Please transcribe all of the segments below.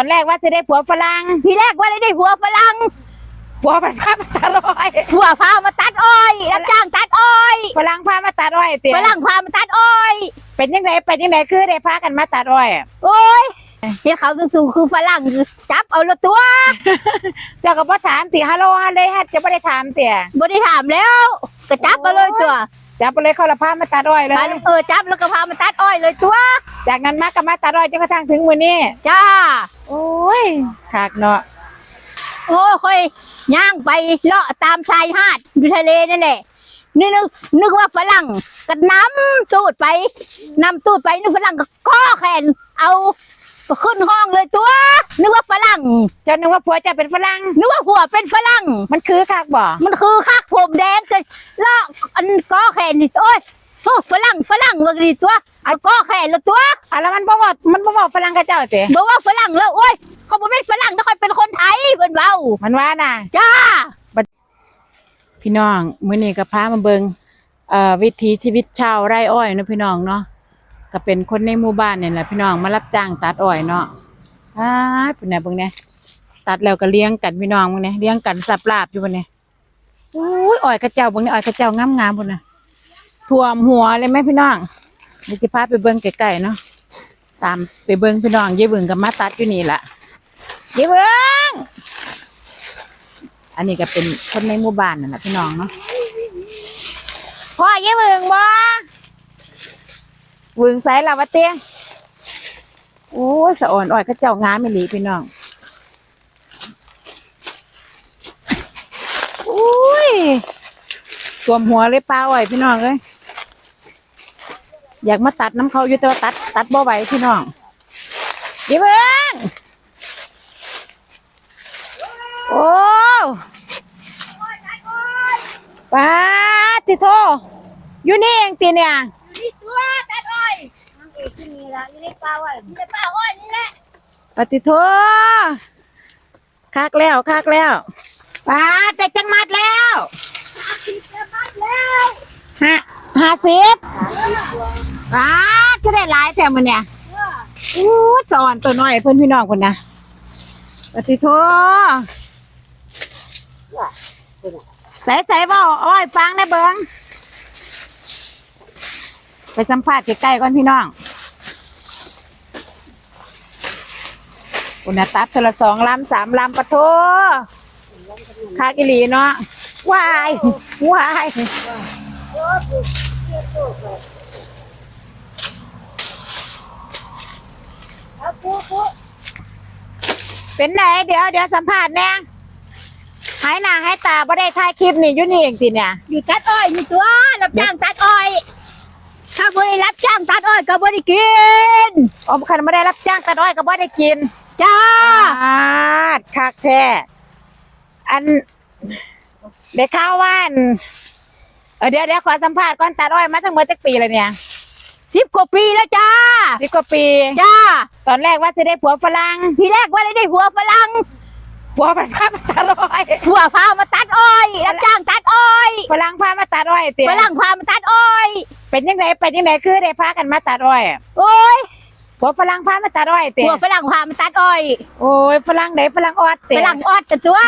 ตอนแรกว่าจะได้ผัวฝรั่งทีแรกว่าได้ผัวฝรั่งผัวมันพามาตัดอ้อยผัวพามาตัดอ้อยรับจ้างตัดอ้อยฝรั่งพามาตัดอ้อยเตี๋ยฝรั่งพามาตัดอ้อย เป็นยังไงเป็นยังไงคือได้พากันมาตัดอ้อยอะโอ้ยเห็นเขาสูงๆคือฝรั่งจับเอาละตัว เจ้าก็บ่ถามติฮัลโหลฮัลเลยฮัทจะบ่ได้ถามเตี๋ยบ่ได้ถามแล้ว ก็จับมาเลยตัว จับไปเลยเขาละพามาตัดอ้อยเลยพาเออจับแล้วก็พามาตัดอ้อยเลยตัว จากนั้นมาก็มาตัดอ้อยจนกระทั่งถึงมื้อนี้จ้า โอ้ยคักเนาะโอ้ค่อยย่างไปเลาะตามชายหาดอยู่ทะเลนั่นแหละนี่นึกนึกว่าฝรั่งก็น้ำตูดไปนำตูดไปนึกฝรั่งก็ข้อแขนเอา ขึ้นห้องเลยตัว นึกว่าฝรั่ง เจ้านึกว่าผัวเจะเป็นฝรั่ง นึกว่าหัวเป็นฝรั่ง มันคือคักบ่มันคือคักผมแดงเลยลอกอันก้อแขนนี่โอ้ยโอ้ฝรั่งฝรั่งว่าดีตัวเอาก้อแขนแล้วตัวอะแล้วมันบ่บอกมันบ่บอกฝรั่งกับเจ้าติบอกว่าฝรั่งแล้วโอ้ยเขาบอกเป็นฝรั่งแต่คอยเป็นคนไทยเป็นเบามันว่าน่ะ จ้า พี่น้องมื้อนี้ก็พามาเบิงเอ่อวิถีชีวิตชาวไร่อ้อยเนาะพี่น้องเนาะ ก็เป็นคนในหมู่บ้านเนี่ยแหละพี่น้องมารับจ้างตัดอ้อยเนาะอ้ายเป็นไงเบิ่งเนี่ยตัดแล้วก็เลี้ยงกันพี่น้องเบิ่งเนี่ยเลี้ยงกันสับลาบอยู่บ่เนี่ยอุ้ยอ้อยกระเจ้าเบิ่งเนี่ยอ้อยกระเจ้างามๆพุ่นน่ะท่วมหัวเลยไหมพี่น้องเดี๋ยวสิพาไปเบิ่งใกล้ๆเนาะตามไปเบิ่งพี่น้องยายเบิ่งก็มาตัดอยู่นี่แหละยายเบิ่งอันนี้ก็เป็นคนในหมู่บ้านนั่นแหละพี่น้องเนาะพ่อยี่มึงบ่ วึงใส่ละวะเตี้ยโอ้ยสะอ่อนอ่อยก็เจ้างามไม่หลีพี่น้องโอ้ยสวมหัวเลยป้าอ่อยพี่น้องเลยอยากมาตัดน้ำเขาอยู่แต่ว่าตัด ตัดบ่ไหวพี่น้องยี่มึงโอ้ป้าติโทอยู่นี่เองตีเนี่ย ที่นี่ละนี่ได้ปลาอ้อยนี่ได้ปลาอ้อยนี่แหละปฏิโทคักแล้วคักแล้วป้าแต่จังมัดแล้วติดแล้วมัดแล้วฮะห้าสิบป้าจะได้หลายแถมมันเนี่ยอู้สอนตัวน้อยเพื่อนพี่น้องคนนะปฏิโทใส่ใส่เบาอ้อยฟังนะเบิงไปสัมภาษณ์ใกล้ๆก่อนพี่น้อง คุณตัดเทอละสองลำสามลำปะโทคากิลีเนาะวายวายเอาปุ๊บปุ๊บเป็นไหนเดี๋ยวเดี๋ยวสัมภาษณ์แน่หายหน้าหายตาบ่ได้ถ่ายคลิปนี่อยู่นี่เองติเนี่ยอยู่ตัดอ้อยนี่ตัวรับจ้างตัดอ้อย ถ้าบ่ได้รับจ้างตัดอ้อยก็บ่ได้กินอมคันไม่ได้รับจ้างตัดอ้อยก็บ่ได้กิน จ้าอาดคักแท้อันเด็กข้าวว่านเออเดี๋ยวเดี๋ยวขอสัมภาษณ์ก่อนตัดอ้อยมาทั้งหมดจักปีเลยเนี่ยสิบกว่าปีแล้วจ้าสิบกว่าปี จ้า ตอนแรกว่าจะได้ผัวฝรั่งทีแรกว่าได้ผัวฝรั่งผัวมันพามาตัดอ้อยผัวพามาตัดอ้อยรับจ้างตัดอ้อยฝรั่งพามาตัดอ้อยเตี๋ยฝรั่งพามาตัดอ้อย เป็นยังไงเป็นยังไงคือได้พากันมาตัดอ้อยโอ้ย ผัวฝรั่งพามาตัดอ้อยเตี๋ผัยวฝรั่งพามาตัดอ้อย โอ้ยฝรั่งไหนฝรั่งออดฝเตี๋ยรั่งออดจะตัว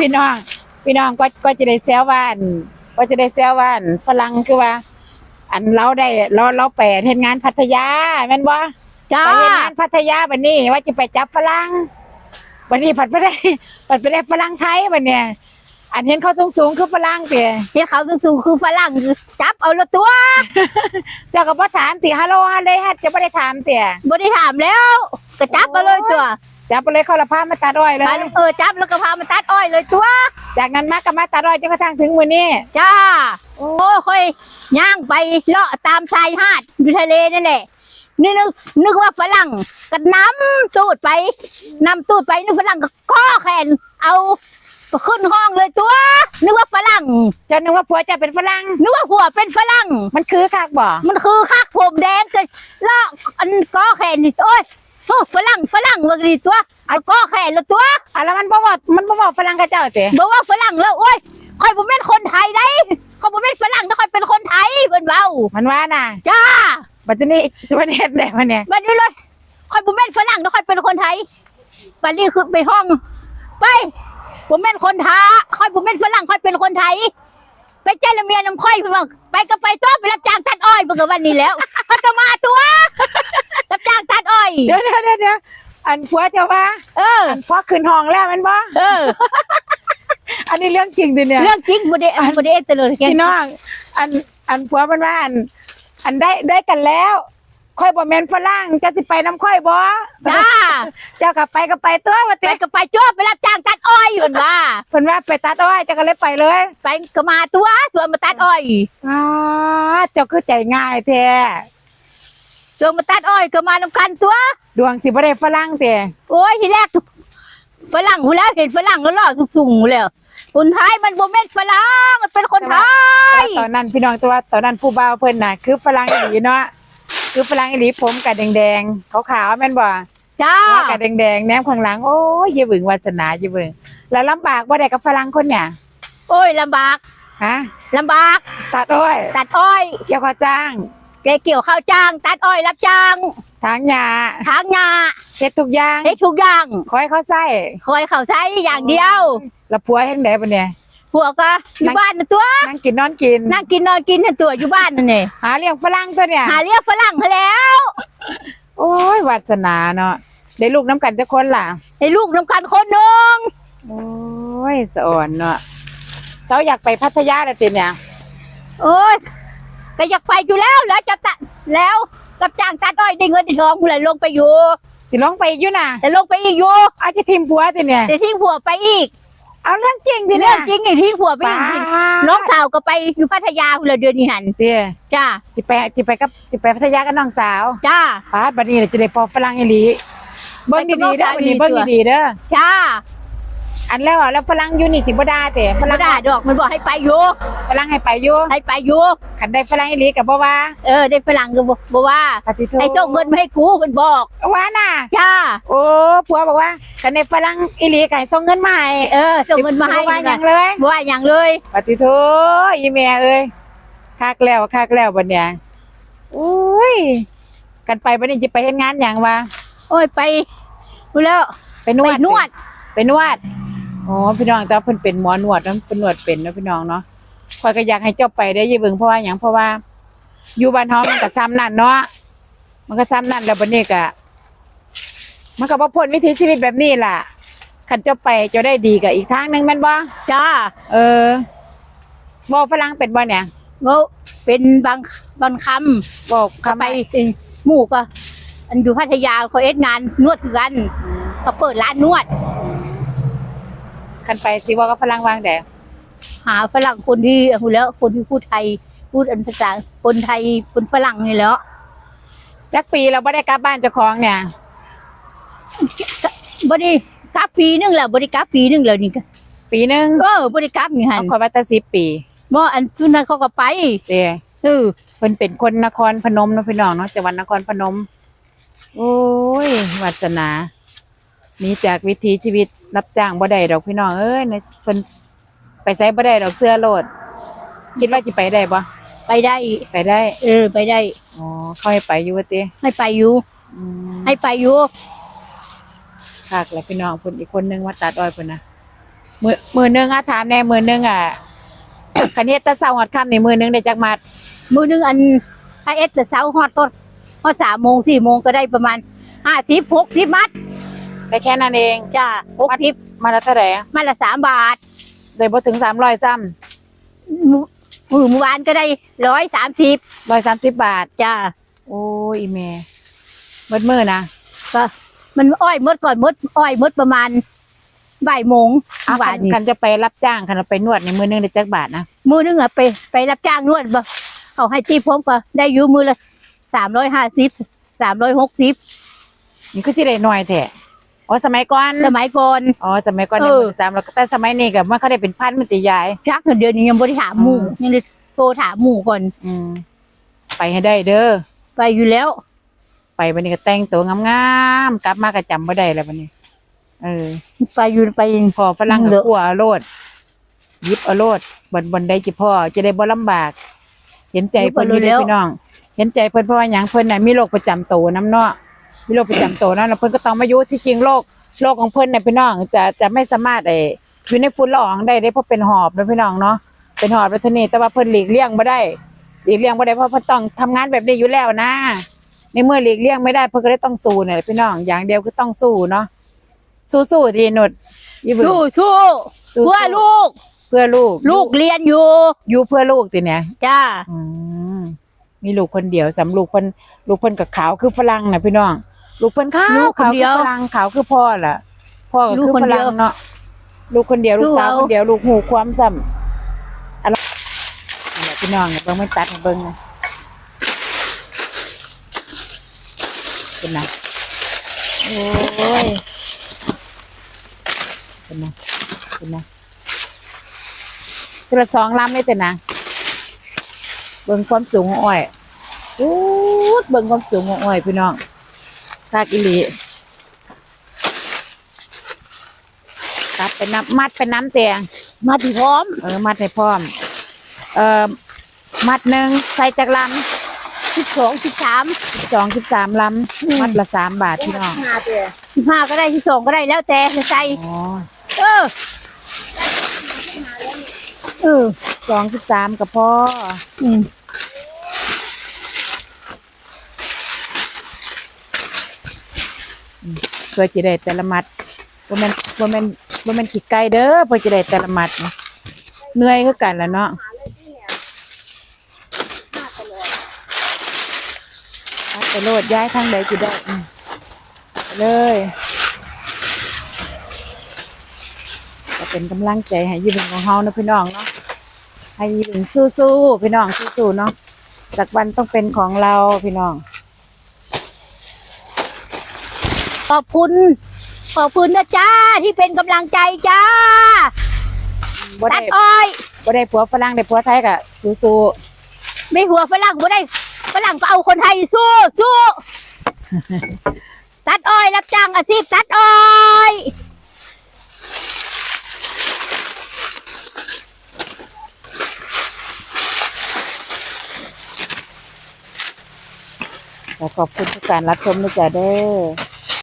พี่น้อง พี่น้องก็ก็จะได้แซวว่าอันก็จะได้แซวว่าอันฝรั่งคือว่า อันเราได้เราเราไปเฮ็ดงานพัทยาแม่นบ่จ้าไปเฮ็ดงานพัทยาบัดนี้ว่าจะไปจับฝรั่งบัดนี้ผัดไปได้ผัดไปได้ฝรั่งไทยบัดเนี่ย อันเห็นเขาสูงๆคือฝรั่งเตี๋ยเห็นเขาสูงๆคือฝรั่งจับเอาละตัว เจ้าก็บ่ถามติฮัลโหลฮัลเลยฮัทจะบ่ได้ถามเตี๋ยบ่ได้ถามแล้วก็จับมาเลยตัวจับไปเลยเขาละพามาตัดอ้อยเลยพาเออจับแล้วก็พามาตัดอ้อยเลยตัว จากนั้นมาก็มาตัดอ้อยจนกระทั่งถึงมื้อนี้ จ้า โอ้ค่อยย่างไปเลาะตามชายหาดอยู่ทะเลนั่นแหละนี่นึกนึกว่าฝรั่งก็น้ำตูดไปนำตูดไปนึกฝรั่งก็ข้อแขนเอา ขึ้นห้องเลยตัว นึกว่าฝรั่ง เจ้านึกว่าผัวเจะเป็นฝรั่ง นึกว่าหัวเป็นฝรั่ง มันคือคักบ่มันคือคักผมแดงเลยลอกอันก้อแขนนี่โอ้ยโอ้ฝรั่งฝรั่งว่าดีตัวเอาก้อแขนแล้วตัวอะแล้วมันบ่บอกมันบ่บอกฝรั่งกับเจ้าเตี๋ยบอกว่าฝรั่งแล้วโอ้ยคอยผมเป็นคนไทยได้คอยผมเป็นฝรั่งแต่คอยเป็นคนไทยเป็นเบามันว่าน่ะจ้าบัดนี้ตัวนี้เฮ็ดได้มาเนี่ยวันนี้เลยคอยผมเป็นฝรั่งแต่คอยเป็นคนไทยวันนี้คือไปห้อง ไป ผมเป็นคนท้าค่อยผมเป็นฝรั่งค่อยเป็นคนไทย ไปเจรเมียน้ำค่อยเพิ่งบอกไปก็ไปตัวไปรับจ้างตัดอ้อยเพิ่งก็วันนี้แล้วเขาก็มาตัวรับจ้างตัดอ้อยเดี๋ยวเดี๋ยวเดี๋ยวเดี๋ยวอันผัวเจ้าว่าเอออันผัวขึ้นห้องแล้วแมันบ่เออ อันนี้เรื่องจริงดิเนี่ยเรื่องจริงบ่ได้บ่ได้เอตเลยแกพี่น้อง อันอันผัวมันว่าอัน อันได้ได้กันแล้ว ค่อยบ่แม่นฝรั่งจะสิไปน้ำค่อยบ่จ้า เจ้าก็ไปก็ไปตัวว่าไปติก็ไปจ้วไปรับจ้างตัดอ้อยอยู่นั่นว่า เพิ่นว่าไปตัดอ้อยเจ้าก็เลยไปเลยไปก็มาตัวตัวมาตัดอ้อยอ๋อเจ้าคือใจง่ายแท้ตัวมาตัดอ้อยก็มานำกันตัว ดวงสิบ่ได้ฝรั่งแต่โอ้ยทีแรกฝรั่งหูแล้วเห็นฝรั่งแล้วล่อสูงๆแล้วคนไทยมันโบเม็นฝรั่งมันเป็นคนไทยตอนนั้นพี่น้องตัวตอนนั้นผู้บ่าวเพิ่นน่ะคือฝรั่งอีหลีเนาะ คือฝรั่งอีหลีผมกะแดงๆขาวๆแม่นบ่จ้าหัวกะแดงๆแนมข้างหลังโอ้ยอย่าบึงวาสนาอย่าบึงแล้วลำบากบ่ได้กับฝรั่งคนเนี่ยโอ้ยลำบากฮะลำบาก ตัดอ้อยตัดอ้อยเกี่ยวข้าวจ้างแกเกี่ยวข้าวจ้าง ตัดอ้อยรับจ้างทางหญ้าทางงาเฮ็ดทุกอย่างให้ทุกอย่างขอให้เขาใส่คอยเขาใช้อย่างเดียว แล้วผัวเฮ็ดได้บ่เนี่ย พวกก็อยู่บ้านน่ะตัวนั่งกินนอนกิน นั่งกินนอนกินน่ะตัวอยู่บ้านนั่นนี่หาเลี้ยงฝรั่งตัวเนี่ยหาเรียกฝรั่งมาแล้ว โอ้ยวาสนาเนาะได้ลูกน้ำกันจักคนล่ะให้ลูกน้ำกันคนหนึงโอ้ยสะอ่อนเนาะเสาอยากไปพัทยาแล้วติเนี่ยโอ้ยก็อยากไปอยู่แล้วแล้วจะตัดแล้วรับจ้างตัดอ้อยได้เงินได้ทองกูเลยลงไปอยู่สิลงไปอีกอยู่น่ะแต่ลงไปอีกอยู่เอาจะทิมผัวติเนี่ยแต่ทิ้งผัวไปอีก เอาเรื่องจริงติเรื่เนี่อย งจริงไอ้ทิ้งผัวไปป้าอีกน้องสาวก็ไปอยู่พัทยาคุณละเดือนนี้หันเตี้ยจ้าจิไปจิไปกับจิไปพัทยากับน้องสาวจ้า ป้าดบัดนี้เดี๋ยวจะได้พอฝรั่งอีหลีเบิ้งดีๆเด้อวันนี้เบิ้งดีๆเด้อจ้า อันแล้วอะแล้วฝรั่งอยู่นี่สิบ่ด่าแต่ฝไม่รั่งได้ดอกมันบอกให้ไปอยู่ฝรั่งให้ไปอยู่ให้ไปอยู่คันได้ฝรั่งอีหลีก็บ่ว่า เออได้ฝรั่งก็บอกบอกว่าปฏิโทให้ส่งเงินมาให้กูมันบอกว่าน่ะจ้าโอ้ผัวบอกว่าคันได้ฝรั่งอีหลีก็ให้ส่งเงินมาให้เออส่งเงินมาให้สิบ่ว่าหยังเลยบ่ว่าอย่างเลยปฏิโทอีแม่เอ้ยคักแล้วคักแล้วบัดเนี่ยโอ้ยกันไปบัดนี้จะไปเฮ็ดงานหยังวะโอ้ยไปดูแล้วไปนไปวดนวดไปนวด อ๋อพี่น้องแต่เพิ่นเป็นหมอนวดเนาะเพิ่นนวดเป็นเนาะพี่น้องเนาะข่อยก็อยากให้เจ้าไปได้อยี่เบิ่งเพราะว่าหยังเพราะว่า อยู่บ้านเฮามันก็ซ้ำนั่นเนาะมันก็ซ้ำนั่นแล้วบัดนี้ก็มันก็บ่พ้นวิถีชีวิตแบบนี้ล่ะคันเจ้าไปเจ้าได้ดีก็อีกทางหนึงแม่นบ่จ้าเออเว้าฝรั่งเป็นบ่เนี่ยว่าเป็นบางบางคเว้าำก็คำไปเป็นหมู่ก็ อันอยู่พัทยาเขาเอ็ดงานนวดคือกันเขาเปิดร้านนวด คันไปสิเว้ากับฝรั่งวางแดหาฝรั่งคนที่เอาแล้วคนที่พูดไทย พูดอันภาษาคนไทยคนฝรั่งนี่แหล้วจักปีเราบ่ได้กลับบ้านเจ้าของเนี่ย บริกลับปีหนึงแล้วบริกลับปีหนึงแล้วนี่ก็ปีหนึงเออบริกลับนี่หันเอาข่อยว่าแต่10ปีบ่อันสุนันเขาก็ไปเด้เออเพิ่นเป็นคนนครพนมเนาะพี่น้องเนาะจังหวัดนครพนม โอ้ยวาสนาห นีจากวิถีชีวิตรับจ้างบ่ได้ดอกพี่น้องเอ้ยเนี่ยเพิ่นไปไสบ่ได้ดอกเสื้อโลด คิดว่าสิไปได้บ่ไปได้ ไปได้เออ ไปได้อ๋อเขาให้ไปอยู่ว่าติให้ไปอยู่อืมให้ไปอยู่คักแล้วพี่น้องเพิ่นอีกคนนึงมาตัดอ้อยเพิ่นนะมื้อมื้อหนึงอะถามแน่มื้อหนึงอะ คันเฮ็ดแต่เช้าฮอดค่ำนี่มื้อหนึงได้จักมัดมือหนึงอันถ้าเอสแต่เช้าฮอดต้นฮอดสามโมงสี่โมงก็ได้ประมาณห้าสิบหกสิบมัด ได้แค่นั้นเองจ้าหกสิบมาละเท่าไหร่อะมัดละสามบาทได้บ่ถึง300ซ้ำมือมือเมื่อวานก็ได้ร้อยสามสิบ130บาทจ้าโอ้ยอีแม่เบิดมือนะก็มันอ้อยหมดก่อนหมดอ้อยหมดประมาณบ่ายโมงอะบ่าคัยนนี่คันจะไปรับจ้างคันเราไปนวดในมือหนึงได้จักบาทนะมือหนึงอะไปไปรับจ้างนวดบ่เขาให้ที่ผมก็ได้อยู่มือละสามร้อยห้าสิบสามร้อยหกสิบนี่ก็สิได้หน่อยแท้ อ๋อสมัยก่อนสมัยก่อน อ๋อสมัยก่อนเอเนี่ยอมือสามแล้วก็แต่สมัยนี้ก็มันเขาได้เป็นพันมันจะยาย ชักเงินเดือนนี้ยังบริถามหมู่อืม ยังได้โทรถามหมู่ก่อนอืมไปให้ได้เด้อไปอยู่แล้ว ไปวันนี้ก็แต่งตัวงามๆกลับมาก็จำบ่ได้แล้ววันนี้ เออ ไปอยู่ไป พอฝรั่งเหลืก็อกลัวเอาโลดหยิบเอาโลดบนบนได้จิพ่อจะได้บ่ลำบาก เห็นใจเพิ่นอยู่เด้อพี่น้อง เห็นใจเพิ่นเพราะว่าหยังเพิ่นน่ะมีโรคประจำตัวน้ำเนาะ มีโรคประจำตัวเนาะแล้วเพิ่นก็ต้องมาอยู่ที่จริงโรคโรคของเพิ่นเนี่ยพี่น้องจะจะไม่สามารถไอ้อยู่ในฝุ่นละอองได้ได้เพราะเป็นหอบนะพี่น้องเนาะเป็นหอบแล้วทีนี้แต่ว่าเพิ่นหลีกเลี่ยงไม่ได้หลีกเลี่ยงไม่ได้เพราะเพิ่นต้องทำงานแบบนี้อยู่แล้วนะ ในเมื่อหลีกเลี่ยงไม่ได้เพิ่นก็เลยต้องสู้เนี่ยแหละพี่น้องอย่างเดียวคือต้องสู้เนาะสู้ๆทีนุดยี่บึงสู้สู้สู้ เพื่อลูก เพื่อลูกลูกเรียนอยู่อยู่เพื่อลูกติเนี่ย จ้าอืมมีลูกคนเดียวสำลูกเพิ่นลูกเพิ่นกับขาวคือฝรั่งนะพี่น้อง ลูกเพิ่นขาวลูกคนขาวเดีคือยวฝรั่งขาวคือพ่อล่ะ พ่อก็ลูกคือคนฝเดีรั่ยวงเนาะลูกคนเดียวลูกสาวสู้เอา คนเดียวลูกหูความซ้ำอะไรนี่แหละพี่น้องเนี่ยเบิ่งไม่ตัดให้เบิ่งนะเป็นนะโอ้ยเป็นนะเป็นนะกระสองลำเลยแต่นะเบิ่งความสูงของอ้อยอู้ดเบิ่งความสูงของอ้อยพี่น้อง คากอิลีตัดเป็นน้ำมัดเป็นน้ำแตงมาที่พร้อม เออ มัดให้พร้อม เอ่อ มัดหนึ่งใส่จากลสิบสองสิบสามำสองสิบสามลำมัดละสามบาทพี่น้องสิบห้าก็ได้สิบสองก็ได้แล้วแต่จะใส่อ๋อเออเออสองสิบสามกับพ่ออืม พื่อจะได้แต่ละมัดบ่แมนบ่แม่นบ่แม่นขี้ไก่เด้อเพื่อจะได้แต่ละมัดนะเหนื่อยคือกันแล่ะเนาะไปโลดย้ายทางใดก็ได้เลยก็เป็นกำลังใจให้ยีบึงของเฮานะพี่น้องเนาะให้ยีบึงสู้ๆพี่น้องสู้ๆเนาะสักวันต้องเป็นของเราพี่น้อง ขอบคุณ ขอบคุณนะจ้าที่เป็นกำลังใจจ้าบ่ตัได้ดอ้อยบ่ได้ผัวฝรั่งได้ผัวไทยก็สู้ไม่หัวฝรั่งบ่ได้ฝรั่งก็เอาคนไทยสู้สู้ ตัดอ้อยรับจ้างอาชีพตัดอ้อยๆขอขอบคุณทุกการรับชมนะจ๊ะเด้อ